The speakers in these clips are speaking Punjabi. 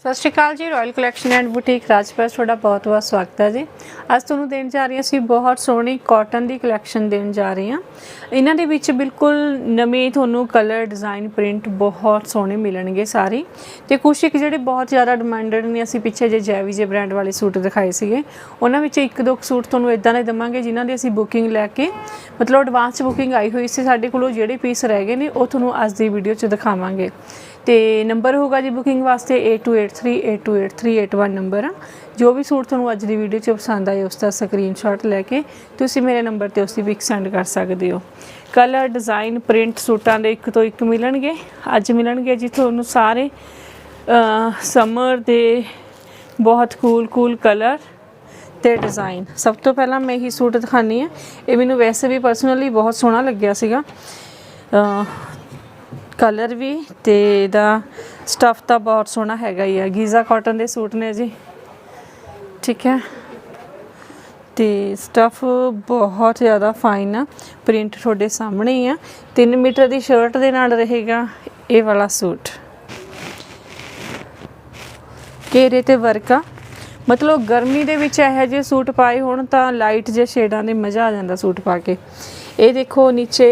ਸਤਿ ਸ਼੍ਰੀ ਅਕਾਲ ਜੀ royal collection and boutique Rajpal, ਤੁਹਾਡਾ ਬਹੁਤ ਬਹੁਤ ਸਵਾਗਤ ਹੈ ਜੀ। ਅੱਜ ਤੁਹਾਨੂੰ ਦੇਣ ਜਾ ਰਹੀ ਹਾਂ ਅਸੀਂ ਬਹੁਤ ਸੋਹਣੀ ਕਾਟਨ ਦੀ ਕਲੈਕਸ਼ਨ ਦੇਣ ਜਾ ਰਹੇ ਹਾਂ। ਇਹਨਾਂ ਦੇ ਵਿੱਚ ਬਿਲਕੁਲ ਨਵੇਂ ਤੁਹਾਨੂੰ ਕਲਰ ਡਿਜ਼ਾਈਨ ਪ੍ਰਿੰਟ ਬਹੁਤ ਸੋਹਣੇ ਮਿਲਣਗੇ ਸਾਰੇ। ਤੇ ਕੁਝ ਇੱਕ ਜਿਹੜੇ ਬਹੁਤ ਜ਼ਿਆਦਾ ਡਿਮਾਂਡਡ ਨੇ, ਅਸੀਂ ਪਿੱਛੇ ਜੇ ਜੈਵੀ ਜੇ ਬ੍ਰਾਂਡ ਵਾਲੇ ਸੂਟ ਦਿਖਾਏ ਸੀਗੇ। ਉਹਨਾਂ ਵਿੱਚ ਇੱਕ ਦੋ ਕੁ ਸੂਟ ਤੁਹਾਨੂੰ ਇਦਾਂ ਦੇ ਦਵਾਂਗੇ ਜਿਨ੍ਹਾਂ ਦੀ ਅਸੀਂ ਬੁਕਿੰਗ ਲੈ ਕੇ, ਮਤਲਬ ਐਡਵਾਂਸ ਬੁਕਿੰਗ ਆਈ ਹੋਈ ਸੀ ਸਾਡੇ ਕੋਲੋਂ, ਜਿਹੜੇ ਪੀਸ ਰਹਿ ਗਏ ਨੇ, ਉਹ ਤੁਹਾਨੂੰ ਅੱਜ ਦੀ ਵੀਡੀਓ 'ਚ ਦਿਖਾਵਾਂਗੇ। ਤੇ ਨੰਬਰ ਹੋਗਾ ਜੀ ਬੁਕਿੰਗ ਵਾਸਤੇ 8283828381 ਨੰਬਰ। ਆ ਜੋ ਵੀ ਸੂਟ ਤੁਹਾਨੂੰ ਅੱਜ ਦੀ ਵੀਡੀਓ 'ਚ ਪਸੰਦ ਆਏ, ਉਸ ਦਾ ਸਕਰੀਨਸ਼ਾਟ ਲੈ ਕੇ ਤੁਸੀਂ ਮੇਰੇ ਨੰਬਰ ਤੇ ਉਸ ਦੀ ਪਿਕ ਸੈਂਡ ਕਰ ਸਕਦੇ ਹੋ। ਕਲਰ ਡਿਜ਼ਾਈਨ ਪ੍ਰਿੰਟ ਸੂਟਾਂ ਦੇ ਇੱਕ ਤੋਂ ਇੱਕ ਮਿਲਣਗੇ। ਅੱਜ ਮਿਲਣਗੇ ਜੀ ਤੁਹਾਨੂੰ ਸਾਰੇ ਸਮਰ ਦੇ ਬਹੁਤ ਕੂਲ ਕੂਲ ਕਲਰ ਤੇ ਡਿਜ਼ਾਈਨ ਸਭ ਤੋਂ ਪਹਿਲਾਂ ਮੈਂ ਇਹੀ ਸੂਟ ਦਿਖਾਨੀ ਆ ਇਹ ਮੈਨੂੰ ਵੈਸੇ ਵੀ ਪਰਸਨਲੀ ਬਹੁਤ ਸੋਹਣਾ ਲੱਗਿਆ ਸੀਗਾ। ਕਲਰ ਵੀ ਤੇ ਇਹਦਾ ਸਟਫ ਤਾਂ ਬਹੁਤ ਸੋਹਣਾ ਹੈਗਾ ਹੀ ਆ। ਗੀਜ਼ਾ ਕਾਟਨ ਦੇ ਸੂਟ ਨੇ ਜੀ। ਠੀਕ ਹੈ। ਤੇ ਸਟਫ ਬਹੁਤ ਜ਼ਿਆਦਾ ਫਾਈਨ ਆ। ਪ੍ਰਿੰਟ ਤੁਹਾਡੇ ਸਾਹਮਣੇ ਹੀ ਆ। 3 ਮੀਟਰ ਦੀ ਸ਼ਰਟ ਦੇ ਨਾਲ ਰਹੇਗਾ ਇਹ ਵਾਲਾ ਸੂਟ। ਘੇਰੇ ਤੇ ਵਰਕ ਆ। ਮਤਲਬ ਗਰਮੀ ਦੇ ਵਿੱਚ ਇਹੋ ਜਿਹੇ ਸੂਟ ਪਾਏ ਹੋਣ ਤਾਂ ਲਾਈਟ ਜਿਹੇ ਸ਼ੇਡਾਂ ਦੇ ਮਜ਼ਾ ਆ ਜਾਂਦਾ ਸੂਟ ਪਾ ਕੇ। ਇਹ ਦੇਖੋ ਨੀਚੇ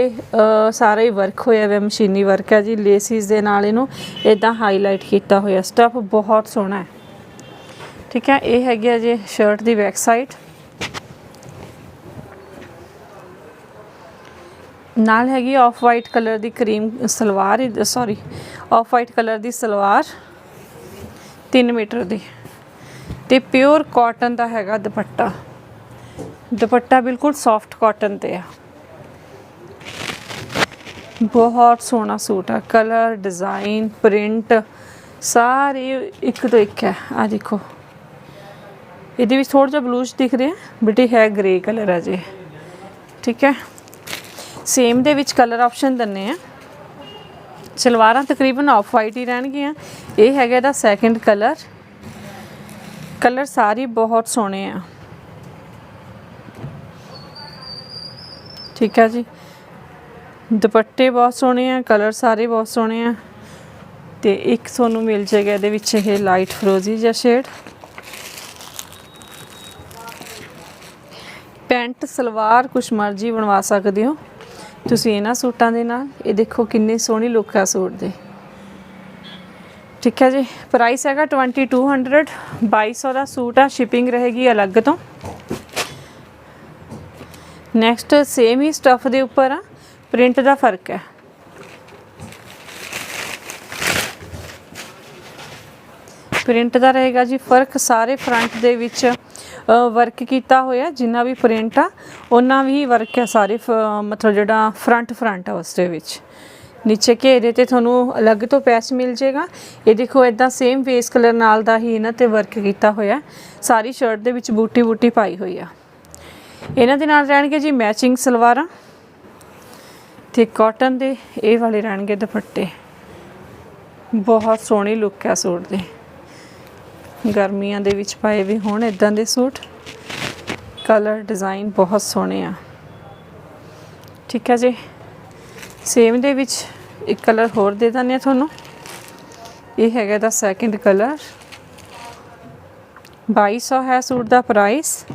ਸਾਰਾ ਹੀ ਵਰਕ ਹੋਇਆ ਹੋਇਆ, ਮਸ਼ੀਨੀ ਵਰਕ ਹੈ ਜੀ ਲੇਸਿਸ ਦੇ ਨਾਲ ਇਹਨੂੰ ਇਦਾਂ ਹਾਈਲਾਈਟ ਕੀਤਾ ਹੋਇਆ ਸਟੱਫ ਬਹੁਤ ਸੋਹਣਾ ਹੈ। ਠੀਕ ਹੈ, ਇਹ ਹੈਗੀ ਆ ਜੀ ਸ਼ਰਟ ਦੀ ਬੈਕ ਸਾਈਡ ਨਾਲ ਹੈਗੀ ਆਫ ਵਾਈਟ ਕਲਰ ਦੀ cream salwar sorry off white colour ਦੀ ਸਲਵਾਰ 3 ਮੀਟਰ ਦੀ। ਤੇ ਪਿਓਰ ਕਾਟਨ ਦਾ ਹੈਗਾ ਦੁਪੱਟਾ। ਦੁਪੱਟਾ ਬਿਲਕੁਲ ਸੌਫਟ ਕਾਟਨ ਤੇ ਆ। ਬਹੁਤ ਸੋਹਣਾ ਸੂਟ ਆ। ਕਲਰ, ਡਿਜ਼ਾਈਨ, ਪ੍ਰਿੰਟ, ਸਾਰੇ ਇੱਕ ਤੋਂ ਇੱਕ ਹੈ। ਆ ਦੇਖੋ। ਇਹਦੇ ਵਿੱਚ ਥੋੜਾ ਜਿਹਾ ਬਲੂਸ਼ ਦਿਖ ਰਿਹਾ। ਬਟ ਇਹ ਹੈ ਗ੍ਰੇ ਕਲਰ ਆ ਜੇ। ਠੀਕ ਹੈ? ਸੇਮ ਦੇ ਵਿੱਚ ਕਲਰ ਆਪਸ਼ਨ ਦੰਨੇ ਆ ਸਲਵਾਰਾਂ ਤਕਰੀਬਨ ਆਫ ਵਾਈਟ ਹੀ ਰਹਿਣਗੀਆਂ। ਇਹ ਹੈਗਾ ਇਹਦਾ ਸੈਕੰਡ ਕਲਰ ਕਲਰ ਸਾਰੇ ਬਹੁਤ ਸੋਹਣੇ ਆ। ਠੀਕ ਹੈ ਜੀ? ਦੁਪੱਟੇ ਬਹੁਤ ਸੋਹਣੇ ਆ, ਕਲਰ ਸਾਰੇ ਬਹੁਤ ਸੋਹਣੇ ਆ। ਤੇ ਇੱਕ ਤੁਹਾਨੂੰ ਮਿਲ ਜਾਏਗਾ ਇਹਦੇ ਵਿੱਚ ਇਹ ਲਾਈਟ ਫਰੋਜ਼ੀ ਜਿਹਾ ਸ਼ੇਡ ਪੈਂਟ ਸਲਵਾਰ ਕੁਛ ਮਰਜ਼ੀ ਬਣਵਾ ਸਕਦੇ ਹੋ। ਤੁਸੀਂ ਇਹਨਾਂ ਸੂਟਾਂ ਦੇ ਨਾਲ, ਇਹ ਦੇਖੋ ਕਿੰਨੀ ਸੋਹਣੀ ਲੁੱਕ ਆ ਸੂਟ ਦੇ। ਠੀਕ ਹੈ ਜੀ ਪ੍ਰਾਈਸ ਹੈਗਾ 2200 2200 ਦਾ ਸੂਟ ਆ ਸ਼ਿਪਿੰਗ ਰਹੇਗੀ ਅਲੱਗ ਤੋਂ। ਨੈਕਸਟ ਸੇਮ ਹੀ ਸਟਫ ਦੇ ਉੱਪਰ ਆ। ਪ੍ਰਿੰਟ ਦਾ ਫ਼ਰਕ ਹੈ। ਪ੍ਰਿੰਟ ਦਾ ਰਹੇਗਾ ਜੀ। ਫ਼ਰਕ ਸਾਰੇ ਫਰੰਟ ਦੇ ਵਿੱਚ ਵਰਕ ਕੀਤਾ ਹੋਇਆ ਜਿੰਨਾ ਵੀ ਪ੍ਰਿੰਟ ਆ ਉਹਨਾਂ ਵੀ ਵਰਕ ਹੈ ਸਾਰੇ ਫ- ਮਤਲਬ ਜਿਹੜਾ ਫਰੰਟ ਫਰੰਟ ਆ ਉਸ ਦੇ ਵਿੱਚ। ਨੀਚੇ ਘੇਰੇ ਤੇ ਤੁਹਾਨੂੰ ਅਲੱਗ ਤੋਂ ਪੈਚ ਮਿਲ ਜਾਏਗਾ। ਇਹ ਦੇਖੋ ਇਦਾਂ ਸੇਮ ਫੇਸ ਕਲਰ ਨਾਲ ਦਾ ਹੀ ਇਹਨਾਂ ਤੇ ਵਰਕ ਕੀਤਾ ਹੋਇਆ ਸਾਰੀ ਸ਼ਰਟ ਦੇ ਵਿੱਚ ਬੂਟੀ ਬੂਟੀ ਪਾਈ ਹੋਈ ਆ। ਇਹਨਾਂ ਦੇ ਨਾਲ ਰਹਿਣਗੇ ਜੀ ਮੈਚਿੰਗ ਸਲਵਾਰਾਂ। ਤੇ ਕਾਟਨ ਦੇ ਇਹ ਵਾਲੇ ਰਹਿਣਗੇ ਦੁਪੱਟੇ। ਬਹੁਤ ਸੋਹਣੀ ਲੁੱਕ ਹੈ ਸੂਟ ਦੇ। ਗਰਮੀਆਂ ਦੇ ਵਿੱਚ ਪਾਏ ਵੀ ਹੋਣ ਇਦਾਂ ਦੇ ਸੂਟ। ਕਲਰ ਡਿਜ਼ਾਈਨ ਬਹੁਤ ਸੋਹਣੇ ਆ। ਠੀਕ ਹੈ ਜੀ। ਸੇਮ ਦੇ ਵਿੱਚ ਇੱਕ ਕਲਰ ਹੋਰ ਦੇ ਦਿੰਦੇ ਆ ਤੁਹਾਨੂੰ। ਇਹ ਹੈਗਾ ਦਾ ਸੈਕਿੰਡ ਕਲਰ 2200 ਹੈ ਸੂਟ ਦਾ ਪ੍ਰਾਈਸ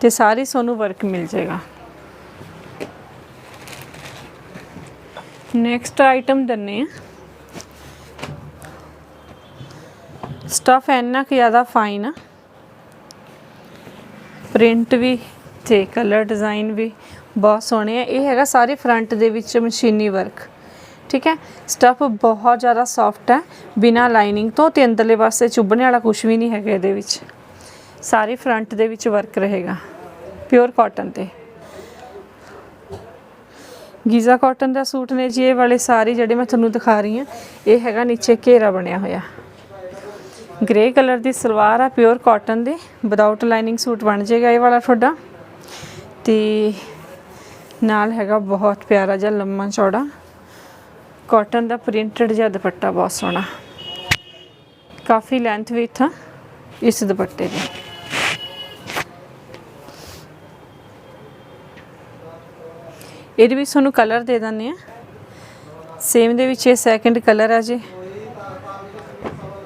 ਤੇ ਸਾਰੀ ਤੁਹਾਨੂੰ ਵਰਕ ਮਿਲ ਜਾਏਗਾ। ਨੈਕਸਟ ਆਈਟਮ ਦੰਨੇ ਆ ਸਟਫ ਇੰਨਾ ਕੁ ਜ਼ਿਆਦਾ ਫਾਈਨ ਆ। ਪ੍ਰਿੰਟ ਵੀ ਤੇ ਕਲਰ ਡਿਜ਼ਾਈਨ ਵੀ ਬਹੁਤ ਸੋਹਣੇ ਆ। ਇਹ ਹੈਗਾ ਸਾਰੇ ਫਰੰਟ ਦੇ ਵਿੱਚ ਮਸ਼ੀਨੀ ਵਰਕ ਠੀਕ ਹੈ? ਸਟਫ ਬਹੁਤ ਜ਼ਿਆਦਾ ਸੌਫਟ ਹੈ ਬਿਨਾ ਲਾਈਨਿੰਗ ਤੋਂ ਤੇ ਅੰਦਰਲੇ ਪਾਸੇ ਚੁੱਭਣੇ ਵਾਲਾ ਕੁਝ ਵੀ ਨਹੀਂ ਹੈਗਾ ਇਹਦੇ ਵਿੱਚ। ਸਾਰੇ ਫਰੰਟ ਦੇ ਵਿੱਚ ਵਰਕ ਰਹੇਗਾ। ਪਿਓਰ ਕਾਟਨ ਤੇ। ਗੀਜ਼ਾ ਕਾਟਨ ਦਾ ਸੂਟ ਨੇ ਜੀ, ਇਹ ਵਾਲੇ ਸਾਰੇ ਜਿਹੜੇ ਮੈਂ ਤੁਹਾਨੂੰ ਦਿਖਾ ਰਹੀ ਹਾਂ, ਇਹ ਹੈਗਾ ਨੀਚੇ ਘੇਰਾ ਬਣਿਆ ਹੋਇਆ। ਗ੍ਰੇ ਕਲਰ ਦੀ ਸਲਵਾਰ ਆ ਪਿਓਰ ਕਾਟਨ ਦੇ ਵਿਦਆਊਟ ਲਾਈਨਿੰਗ ਸੂਟ ਬਣ ਜਾਏਗਾ ਇਹ ਵਾਲਾ ਤੁਹਾਡਾ। ਤੇ ਨਾਲ ਹੈਗਾ ਬਹੁਤ ਪਿਆਰਾ ਜਿਹਾ ਲੰਮਾ ਚੌੜਾ। ਕਾਟਨ ਦਾ ਪ੍ਰਿੰਟਡ ਜਿਹਾ ਦੁਪੱਟਾ ਬਹੁਤ ਸੋਹਣਾ। ਕਾਫੀ ਲੈਂਥ ਵੀ ਆ ਇਸ ਦੁਪੱਟੇ ਦੀ। ਇਹਦੇ ਵਿੱਚ ਤੁਹਾਨੂੰ ਕਲਰ ਦੇ ਦਿੰਦੇ ਆ ਸੇਮ ਦੇ ਵਿੱਚ ਇਹ ਸੈਕੰਡ ਕਲਰ ਆ ਜੀ।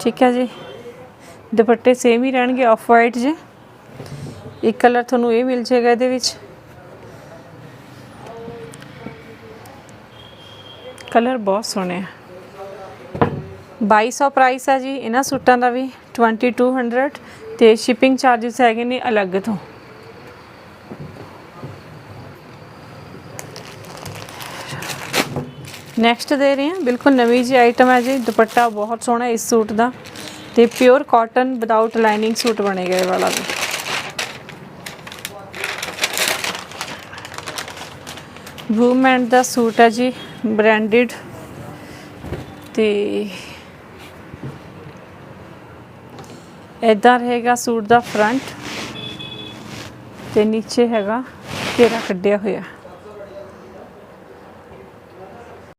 ਠੀਕ ਹੈ ਜੀ। ਦੁਪੱਟੇ ਸੇਮ ਹੀ ਰਹਿਣਗੇ ਆਫ ਵਾਈਟ ਜੇ। ਇੱਕ ਕਲਰ ਤੁਹਾਨੂੰ ਇਹ ਮਿਲ ਜਾਏਗਾ ਇਹਦੇ ਵਿੱਚ। ਕਲਰ ਬਹੁਤ ਸੋਹਣੇ ਆ। 2200 ਪ੍ਰਾਈਸ ਆ ਜੀ। ਇਹਨਾਂ ਸੂਟਾਂ ਦਾ ਵੀ 2200 ਤੇ ਸ਼ਿਪਿੰਗ ਚਾਰजेस ਹੈਗੇ ਨੇ ਅਲੱਗ ਤੋਂ। ਨੈਕਸਟ ਦੇ ਰਹੇ ਹਾਂ। ਬਿਲਕੁਲ ਨਵੀਂ ਜੀ ਆਈਟਮ ਹੈ ਜੀ। ਦੁਪੱਟਾ ਬਹੁਤ ਸੋਹਣਾ ਇਸ ਸੂਟ ਦਾ। ਤੇ pure cotton without lining suit ਬਣੇਗਾ ਇਹ ਵਾਲਾ ਵੀ। ਵੂਮੈਨ ਦਾ ਸੂਟ ਹੈ ਜੀ। ਬ੍ਰਾਂਡਡ ਤੇ ਇਦਾਂ ਰਹੇਗਾ ਸੂਟ ਦਾ ਫਰੰਟ ਤੇ ਨੀਚੇ ਹੈਗਾ ਘੇਰਾ ਕੱਢਿਆ ਹੋਇਆ।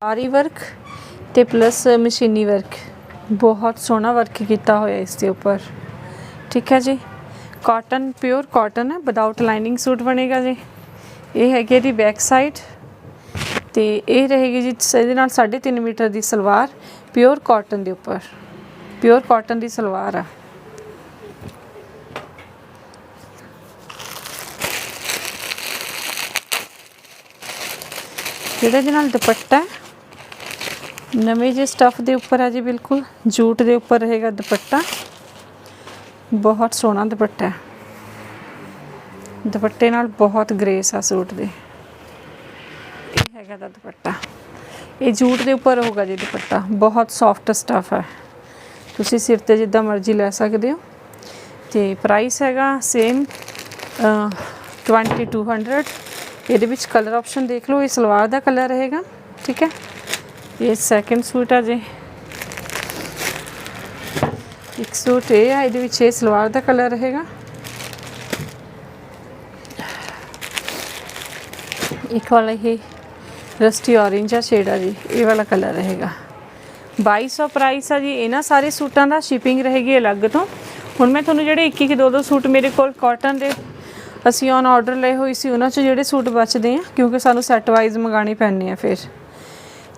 ਆਰੀ ਵਰਕ ਤੇ ਪਲੱਸ ਮਸ਼ੀਨੀ ਵਰਕ। ਬਹੁਤ ਸੋਹਣਾ ਵਰਕ ਕੀਤਾ ਹੋਇਆ ਇਸ ਦੇ ਉੱਪਰ। ਠੀਕ ਹੈ ਜੀ? ਕਾਟਨ ਪਿਓਰ ਕਾਟਨ ਹੈ ਵਿਦਆਊਟ ਲਾਈਨਿੰਗ ਸੂਟ ਬਣੇਗਾ ਜੀ। ਇਹ ਹੈਗੀ ਇਹਦੀ ਬੈਕ ਸਾਈਡ ਤੇ ਇਹ ਰਹੇਗੀ ਜੀ, ਇਹਦੇ ਨਾਲ 3.5 ਮੀਟਰ ਦੀ ਸਲਵਾਰ ਪਿਓਰ ਕਾਟਨ ਦੇ ਉੱਪਰ। ਪਿਓਰ ਕਾਟਨ ਦੀ ਸਲਵਾਰ ਆ। ਜਿਹੜਾ ਇਹਦੇ ਨਾਲ ਦੁਪੱਟਾ ਹੈ ਨਵੇਂ ਜਿਹੇ ਸਟਫ ਦੇ ਉੱਪਰ ਹੈ ਜੀ ਬਿਲਕੁਲ। ਜੂਟ ਦੇ ਉੱਪਰ ਰਹੇਗਾ ਦੁਪੱਟਾ। ਬਹੁਤ ਸੋਹਣਾ ਦੁਪੱਟਾ ਹੈ। ਦੁਪੱਟੇ ਨਾਲ ਬਹੁਤ ਗ੍ਰੇਸ ਆ ਸੂਟ ਦੇ। ਇਹ ਹੈਗਾ ਦਾ ਦੁਪੱਟਾ। ਇਹ ਜੂਟ ਦੇ ਉੱਪਰ ਹੋਗਾ ਜੀ ਦੁਪੱਟਾ। ਬਹੁਤ ਸੌਫਟ ਸਟਫ ਹੈ। ਤੁਸੀਂ ਸਿਰ ਤੇ ਜਿੱਦਾਂ ਮਰਜ਼ੀ ਲੈ ਸਕਦੇ ਹੋ। ਤੇ ਪ੍ਰਾਈਸ ਹੈਗਾ ਸੇਮ 2200 ਇਹਦੇ ਵਿੱਚ ਕਲਰ ਆਪਸ਼ਨ ਦੇਖ ਲਓ। ਇਹ ਸਲਵਾਰ ਦਾ ਕਲਰ ਰਹੇਗਾ। ਠੀਕ ਹੈ। ਇਹ ਸੈਕੰਡ ਸੂਟ ਆ ਜੀ। ਇੱਕ ਸੂਟ ਇਹ ਆ, ਇਹਦੇ ਵਿੱਚ ਇਹ ਸਲਵਾਰ ਦਾ ਕਲਰ ਰਹੇਗਾ। ਇੱਕ ਵਾਲਾ ਇਹ ਰਸਟੀ orange ਆ ਸ਼ੇਡ ਆ ਜੀ, ਇਹ ਵਾਲਾ ਕਲਰ ਰਹੇਗਾ। 2200 ਪ੍ਰਾਈਸ ਆ ਜੀ, ਇਹਨਾਂ ਸਾਰੇ ਸੂਟਾਂ ਦਾ ਸ਼ਿਪਿੰਗ ਰਹੇਗੀ ਅਲੱਗ ਤੋਂ। ਹੁਣ ਮੈਂ ਤੁਹਾਨੂੰ ਜਿਹੜੇ ਇੱਕ ਇੱਕ ਦੋ ਦੋ ਸੂਟ ਮੇਰੇ ਕੋਲ ਕਾਟਨ ਦੇ ਅਸੀਂ ਔਨ ਆਰਡਰ ਲਏ ਹੋਏ ਸੀ, ਉਹਨਾਂ 'ਚ ਜਿਹੜੇ ਸੂਟ ਬਚਦੇ ਆ, ਕਿਉਂਕਿ ਸਾਨੂੰ ਸੈੱਟ ਵਾਈਜ਼ ਮੰਗਾਣੇ ਪੈਣੇ ਆ ਫਿਰ।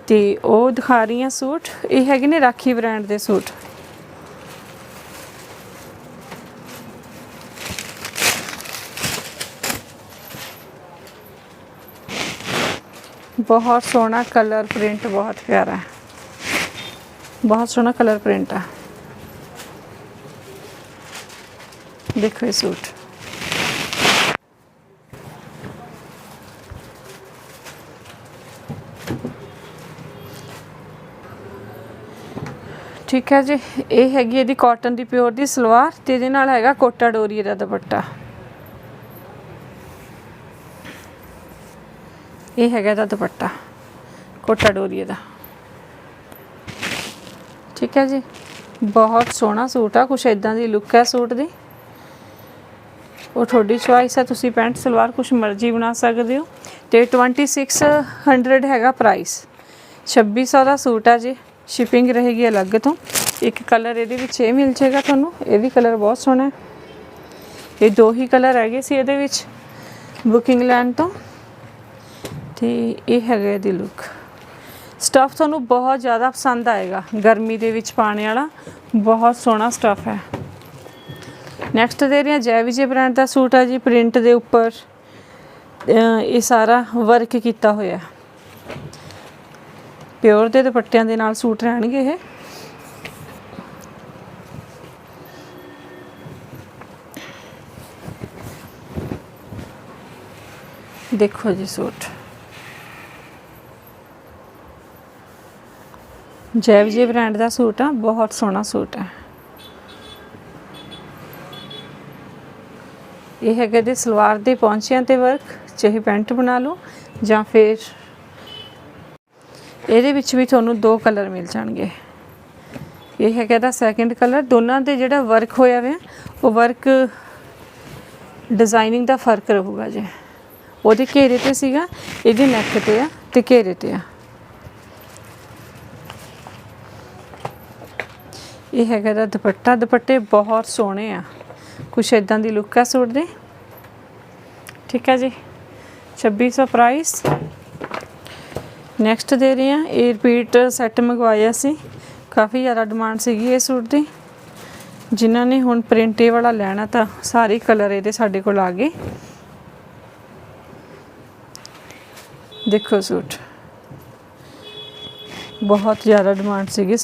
ਤੇ ਉਹ ਦਿਖਾ ਰਹੀ ਆ ਸੂਟ। ਇਹ ਹੈਗੇ ਨੇ ਰਾਖੀ ਬ੍ਰਾਂਡ ਦੇ ਸੂਟ। ਬਹੁਤ ਸੋਹਣਾ ਕਲਰ ਪ੍ਰਿੰਟ ਬਹੁਤ ਪਿਆਰਾ ਹੈ। ਬਹੁਤ ਸੋਹਣਾ ਕਲਰ ਪ੍ਰਿੰਟ ਆ। ਦੇਖੋ ਇਹ ਸੂਟ। ਠੀਕ ਹੈ ਜੀ। ਇਹ ਹੈਗੀ ਇਹਦੀ ਕਾਟਨ ਦੀ ਪਿਓਰ ਦੀ ਸਲਵਾਰ ਤੇ ਇਹਦੇ ਨਾਲ ਹੈਗਾ ਕੋਟਾ ਡੋਰੀ ਦਾ ਦੁਪੱਟਾ। ਇਹ ਹੈਗਾ ਇਹਦਾ ਦੁਪੱਟਾ। ਕੋਟਾ ਡੋਰੀ ਦਾ ਠੀਕ ਹੈ ਜੀ। ਬਹੁਤ ਸੋਹਣਾ ਸੂਟ ਆ, ਕੁਛ ਇਦਾਂ ਦੀ ਲੁੱਕ ਹੈ ਸੂਟ ਦੀ। ਉਹ ਤੁਹਾਡੀ ਚੁਆਇਸ ਹੈ, ਤੁਸੀਂ ਪੈਂਟ, ਸਲਵਾਰ ਕੁਛ ਮਰਜ਼ੀ ਬਣਾ ਸਕਦੇ ਹੋ। ਤੇ 2600 ਹੈਗਾ ਪ੍ਰਾਈਸ 2600 ਦਾ ਸੂਟ ਆ ਜੀ। ਸ਼ਿਪਿੰਗ ਰਹੇਗੀ ਅਲੱਗ ਤੋਂ। ਇੱਕ ਕਲਰ ਇਹਦੇ ਵਿੱਚ ਇਹ ਮਿਲ ਜਾਏਗਾ ਤੁਹਾਨੂੰ। ਇਹ ਵੀ ਕਲਰ ਬਹੁਤ ਸੋਹਣਾ ਹੈ। ਇਹ ਦੋ ਹੀ ਕਲਰ ਹੈਗੇ ਸੀ ਇਹਦੇ ਵਿੱਚ ਬੁਕਿੰਗ ਲੈਣ ਤੋਂ। ਤੇ ਇਹ ਹੈਗਾ ਇਹਦੀ ਲੁੱਕ ਸਟਫ ਤੁਹਾਨੂੰ ਬਹੁਤ ਜ਼ਿਆਦਾ ਪਸੰਦ ਆਏਗਾ। ਗਰਮੀ ਦੇ ਵਿੱਚ ਪਾਣੇ ਵਾਲਾ ਬਹੁਤ ਸੋਹਣਾ ਸਟਫ ਹੈ। ਨੈਕਸਟ ਦੇ ਰਿਹਾ ਜੈ ਵਿਜੇ ਬ੍ਰਾਂਡ ਦਾ ਸੂਟ ਆ ਜੀ ਪ੍ਰਿੰਟ ਦੇ ਉੱਪਰ। ਇਹ ਸਾਰਾ ਵਰਕ ਕੀਤਾ ਹੋਇਆ ਪਿਓਰ ਦੇ ਦੁਪੱਟਿਆਂ ਦੇ ਨਾਲ ਸੂਟ ਰਹਿਣਗੇ ਇਹ। ਦੇਖੋ ਜੀ ਸੂਟ। ਜੈ ਵਿਜੇ ਬ੍ਰਾਂਡ ਦਾ ਸੂਟ ਆ, ਬਹੁਤ ਸੋਹਣਾ ਸੂਟ ਹੈ ਇਹ ਹੈਗਾ ਦੇ ਸਲਵਾਰ ਦੇ ਪੌਂਚਿਆਂ ਤੇ ਵਰਕ ਚਾਹੇ ਪੈਂਟ ਬਣਾ ਲਓ ਜਾਂ ਫਿਰ ਇਹਦੇ ਵਿੱਚ ਵੀ ਤੁਹਾਨੂੰ ਦੋ ਕਲਰ ਮਿਲ ਜਾਣਗੇ। ਇਹ ਹੈਗਾ ਦਾ ਸੈਕੰਡ ਕਲਰ। ਦੋਨਾਂ ਦੇ ਜਿਹੜਾ ਵਰਕ ਹੋਇਆ ਹੋਇਆ ਉਹ ਵਰਕ ਡਿਜ਼ਾਈਨਿੰਗ ਦਾ ਫ਼ਰਕ ਰਹੂਗਾ ਜੀ। ਉਹਦੇ ਘੇਰੇ ਤੇ ਸੀਗਾ, ਇਹਦੇ ਨੈਕ ਤੇ ਆ ਤੇ ਘੇਰੇ ਤੇ ਆ। ਇਹ ਹੈਗਾ ਦਾ ਦੁਪੱਟਾ। ਦੁਪੱਟੇ ਬਹੁਤ ਸੋਹਣੇ ਆ। ਕੁਛ ਇਦਾਂ ਦੀ ਲੁੱਕ ਆ ਸੂਟ ਦੇ। ਠੀਕ ਹੈ ਜੀ। 2600 ਪ੍ਰਾਈਸ ਨੈਕਸਟ ਦੇ ਰਹੇ ਆ ਇਹ ਰਿਪੀਟ ਸੈੱਟ ਮੰਗਵਾਇਆ ਸੀ। ਕਾਫੀ ਜ਼ਿਆਦਾ ਡਿਮਾਂਡ ਸੀਗੀ ਇਹ ਸੂਟ ਦੀ। ਜਿਨ੍ਹਾਂ ਨੇ ਹੁਣ ਪ੍ਰਿੰਟ ਇਹ ਵਾਲਾ ਲੈਣਾ ਤਾਂ ਸਾਰੇ ਕਲਰ ਇਹਦੇ ਸਾਡੇ ਕੋਲ ਆ ਗਏ। ਦੇਖੋ ਸੂਟ। ਬਹੁਤ ਜ਼ਿਆਦਾ ਡਿਮਾਂਡ ਸੀਗੀ।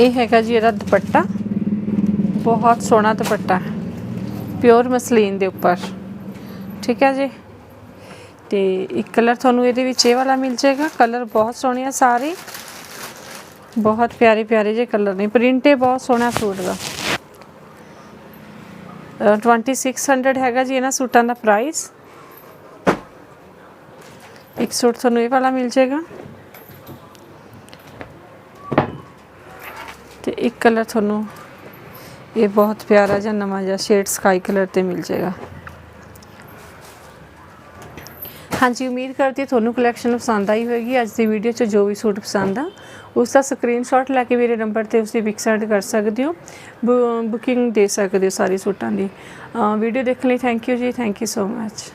ਇਹ ਹੈਗਾ ਜੀ ਇਹਦਾ ਦੁਪੱਟਾ। ਬਹੁਤ ਸੋਹਣਾ ਦੁਪੱਟਾ। ਪਿਓਰ ਮਸਲੀਨ ਦੇ ਉੱਪਰ। ਠੀਕ ਹੈ ਜੀ? ਤੇ ਇੱਕ ਕਲਰ ਤੁਹਾਨੂੰ ਇਹਦੇ ਵਿੱਚ ਇਹ ਵਾਲਾ ਮਿਲ ਜਾਏਗਾ। ਕਲਰ ਬਹੁਤ ਸੋਹਣੇ ਆ ਸਾਰੇ। ਬਹੁਤ ਪਿਆਰੇ ਪਿਆਰੇ ਜਿਹੇ ਕਲਰ ਨੇ। ਪ੍ਰਿੰਟ ਇਹ ਬਹੁਤ ਸੋਹਣਾ ਸੂਟ ਦਾ। ਅਹ 2600 ਹੈਗਾ ਜੀ ਇਹਨਾਂ ਸੂਟਾਂ ਦਾ ਪ੍ਰਾਈਸ ਇੱਕ ਸੂਟ ਤੁਹਾਨੂੰ ਇਹ ਵਾਲਾ ਮਿਲ ਜਾਏਗਾ। ਤੇ ਇੱਕ ਕਲਰ ਤੁਹਾਨੂੰ ਇਹ ਬਹੁਤ ਪਿਆਰਾ ਜਿਹਾ ਨਵਾਂ ਜਿਹਾ ਸ਼ੇਡ ਸਕਾਈ ਕਲਰ ਤੇ ਮਿਲ ਜਾਏਗਾ। ਹਾਂਜੀ, ਉਮੀਦ ਕਰਦੀ ਤੁਹਾਨੂੰ ਕਲੈਕਸ਼ਨ ਪਸੰਦ ਆਈ ਹੋਵੇਗੀ। ਅੱਜ ਦੀ ਵੀਡੀਓ 'ਚ ਜੋ ਵੀ ਸੂਟ ਪਸੰਦ ਆ, ਉਸ ਦਾ ਸਕਰੀਨਸ਼ਾਟ ਲੈ ਕੇ ਮੇਰੇ ਨੰਬਰ ਤੇ ਉਸ ਦੀ ਪਿਕ ਸੈਂਡ ਕਰ ਸਕਦੇ ਹੋ। ਬੁਕਿੰਗ ਦੇ ਸਕਦੇ ਹੋ ਸਾਰੇ ਸੂਟਾਂ ਦੀ। ਵੀਡੀਓ ਦੇਖਣ ਲਈ ਥੈਂਕ ਯੂ ਜੀ ਥੈਂਕ ਯੂ ਸੋ ਮੱਚ